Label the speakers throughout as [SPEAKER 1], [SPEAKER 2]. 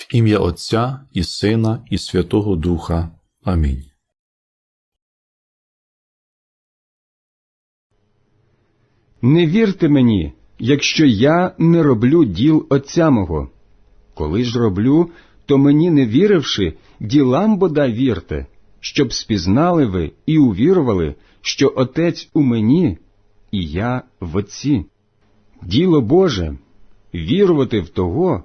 [SPEAKER 1] В ім'я Отця і Сина, і Святого Духа. Амінь.
[SPEAKER 2] Не вірте мені, якщо я не роблю діл Отця мого. Коли ж роблю, то мені не віривши, ділам бодай вірте, щоб спізнали ви і увірували, що Отець у мені, і я в Отці. Діло Боже вірувати в того,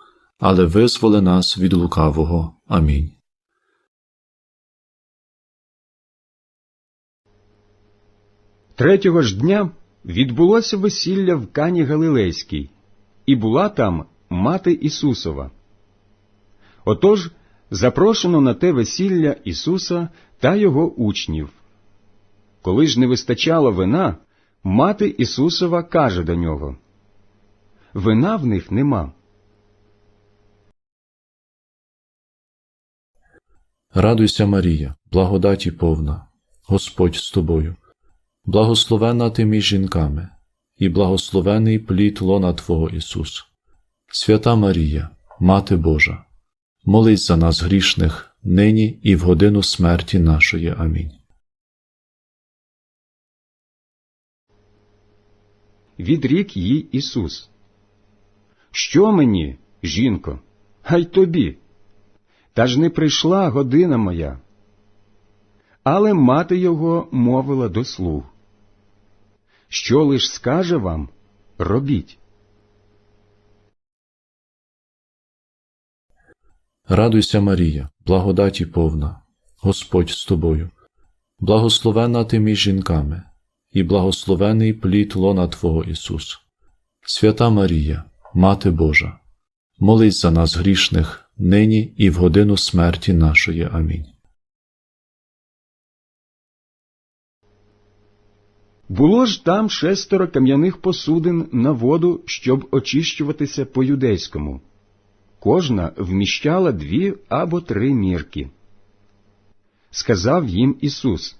[SPEAKER 1] але визволи нас від лукавого. Амінь.
[SPEAKER 2] Третього ж дня відбулося весілля в Кані Галилейській, і була там мати Ісусова. Отож запрошено на те весілля Ісуса та його учнів. Коли ж не вистачало вина, мати Ісусова каже до нього Вина в них нема.
[SPEAKER 1] Радуйся, Марія, благодаті повна, Господь з тобою, благословена ти між жінками, і благословений плід лона Твого Ісус. Свята Марія, Мати Божа, молись за нас грішних, нині і в годину смерті нашої. Амінь.
[SPEAKER 2] Відрік їй Ісус. Що мені, жінко, хай тобі? Та ж не прийшла година моя. Але мати його мовила до слуг. Що лиш скаже вам, робіть.
[SPEAKER 1] Радуйся, Марія, благодаті повна, Господь з тобою, благословена ти між жінками, і благословений плід лона Твого Ісус. Свята Марія, Мати Божа, молись за нас грішних, нині і в годину смерті нашої. Амінь.
[SPEAKER 2] Було ж там шестеро кам'яних посудин на воду, щоб очищуватися по юдейському. Кожна вміщала дві або три мірки. Сказав їм Ісус: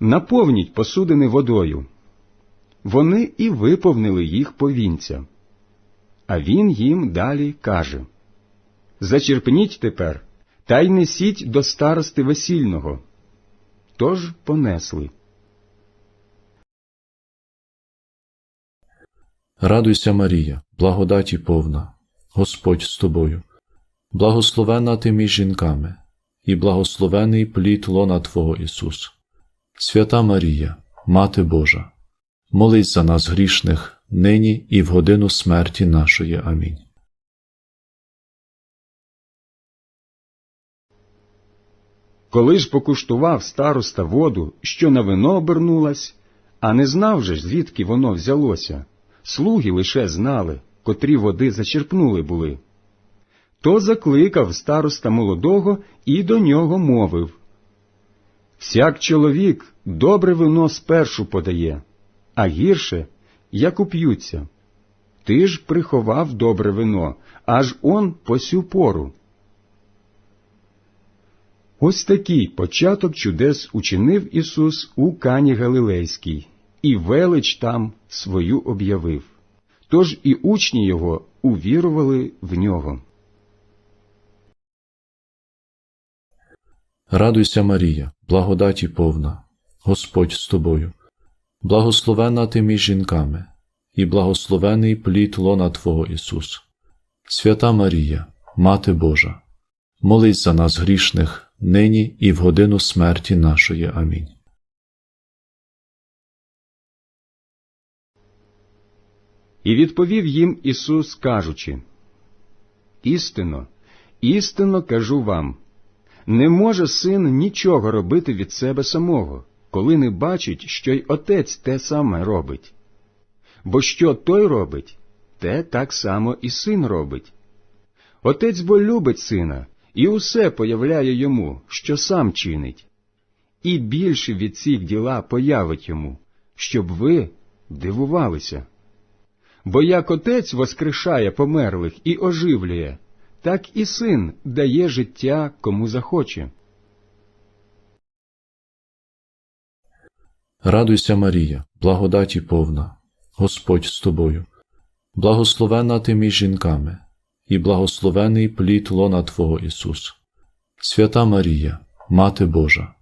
[SPEAKER 2] Наповніть посудини водою. Вони і виповнили їх повінця. А він їм далі каже: Зачерпніть тепер та й несіть до старости весільного. Тож понесли.
[SPEAKER 1] Радуйся, Марія, благодаті повна, Господь з тобою, благословена ти між жінками, і благословений плід лона Твого Ісус. Свята Марія, Мати Божа, молись за нас грішних, нині і в годину смерті нашої. Амінь.
[SPEAKER 2] Коли ж покуштував староста воду, що на вино обернулась, а не знав же, звідки воно взялося, слуги лише знали, котрі води зачерпнули були. То закликав староста молодого і до нього мовив Всяк чоловік добре вино спершу подає, а гірше, як уп'ються. Ти ж приховав добре вино, аж он по сю пору. Ось такий початок чудес учинив Ісус у Кані Галилейській, і велич там свою об'явив. Тож і учні його увірували в нього.
[SPEAKER 1] Радуйся, Марія, благодаті повна, Господь з тобою, благословена ти між жінками, і благословений плід лона Твого Ісус. Свята Марія, Мати Божа, молись за нас грішних, нині і в годину смерті нашої. Амінь.
[SPEAKER 2] І відповів їм Ісус, кажучи, Істинно, істинно кажу вам, не може син нічого робити від себе самого, коли не бачить, що й отець те саме робить. Бо що той робить, те так само і син робить. Отець бо любить сина і усе появляє йому, що сам чинить, і більше від цих діла появить йому, щоб ви дивувалися. Бо як отець воскрешає померлих і оживлює, так і син дає життя кому захоче.
[SPEAKER 1] Радуйся, Марія, благодаті повна, Господь з тобою, благословена ти між жінками, і благословений плід лона Твого Ісус. Свята Марія, Мати Божа,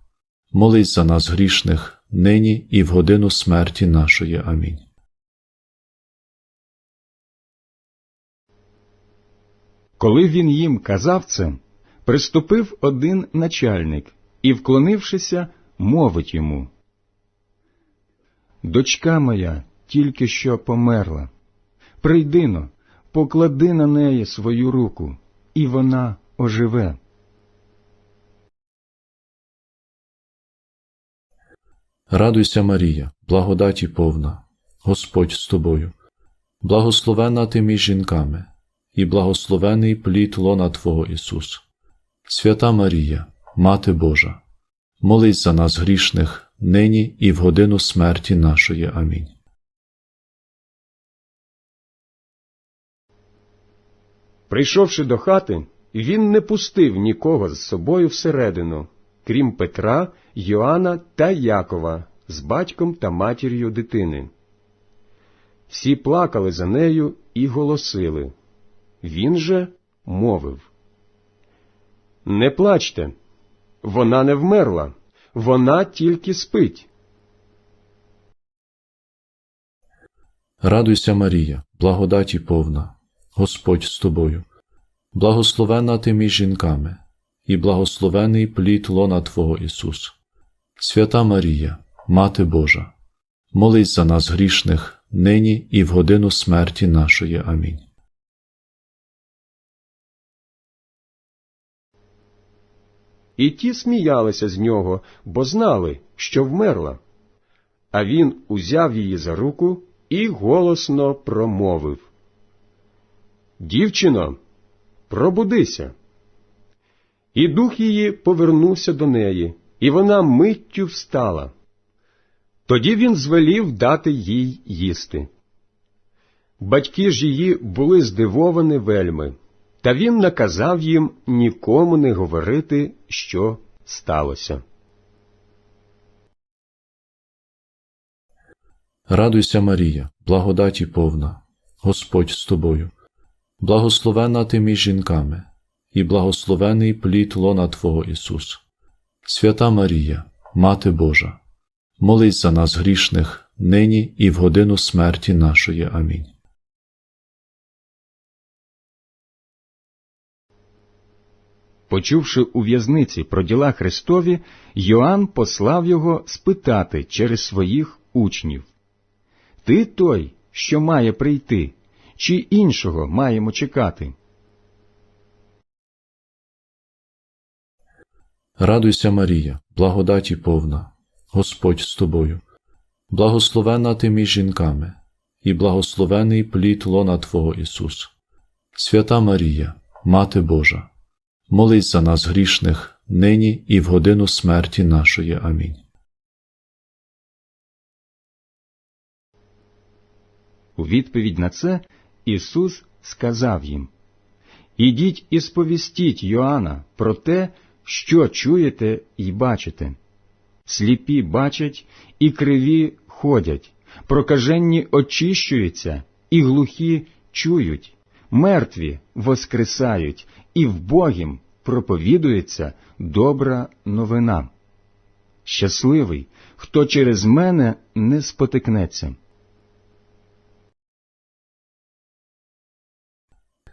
[SPEAKER 1] молись за нас грішних, нині і в годину смерті нашої. Амінь.
[SPEAKER 2] Коли він їм казав це, приступив один начальник і, вклонившися, мовить йому. Дочка моя тільки що померла. Прийди-но, поклади на неї свою руку, і вона оживе.
[SPEAKER 1] Радуйся, Марія, благодаті повна, Господь з тобою, благословена ти між жінками, і благословений плід лона Твого Ісус. Свята Марія, Мати Божа, молись за нас грішних, нині і в годину смерті нашої. Амінь.
[SPEAKER 2] Прийшовши до хати, він не пустив нікого з собою всередину, крім Петра, Йоанна та Якова з батьком та матір'ю дитини. Всі плакали за нею і голосили. Він же мовив Не плачте, вона не вмерла, вона тільки спить.
[SPEAKER 1] Радуйся, Марія, благодаті повна, Господь з тобою, благословена ти між жінками, і благословений плід лона Твого Ісус. Свята Марія, Мати Божа, молись за нас грішних, нині і в годину смерті нашої. Амінь.
[SPEAKER 2] І ті сміялися з нього, бо знали, що вмерла. А він узяв її за руку і голосно промовив Дівчино, пробудися. І дух її повернувся до неї, і вона миттю встала. Тоді він звелів дати їй їсти. Батьки ж її були здивовані вельми, та він наказав їм нікому не говорити, що сталося.
[SPEAKER 1] Радуйся, Марія, благодаті повна, Господь з тобою, благословена ти між жінками, і благословений плід лона Твого Ісус. Свята Марія, Мати Божа, молись за нас грішних, нині і в годину смерті нашої. Амінь.
[SPEAKER 2] Почувши у в'язниці про діла Христові, Йоанн послав його спитати через своїх учнів Ти той, що має прийти, чи іншого маємо чекати?
[SPEAKER 1] Радуйся, Марія, благодаті повна, Господь з тобою, благословена ти між жінками, і благословений плід лона Твого Ісус. Свята Марія, Мати Божа, молись за нас грішних, нині і в годину смерті нашої. Амінь.
[SPEAKER 2] У відповідь на це Ісус сказав їм Ідіть і сповістіть Йоанна про те, що чуєте і бачите. Сліпі бачать і криві ходять, прокаженні очищуються, і глухі чують, мертві воскресають, і вбогім проповідується добра новина. Щасливий, хто через мене не спотикнеться.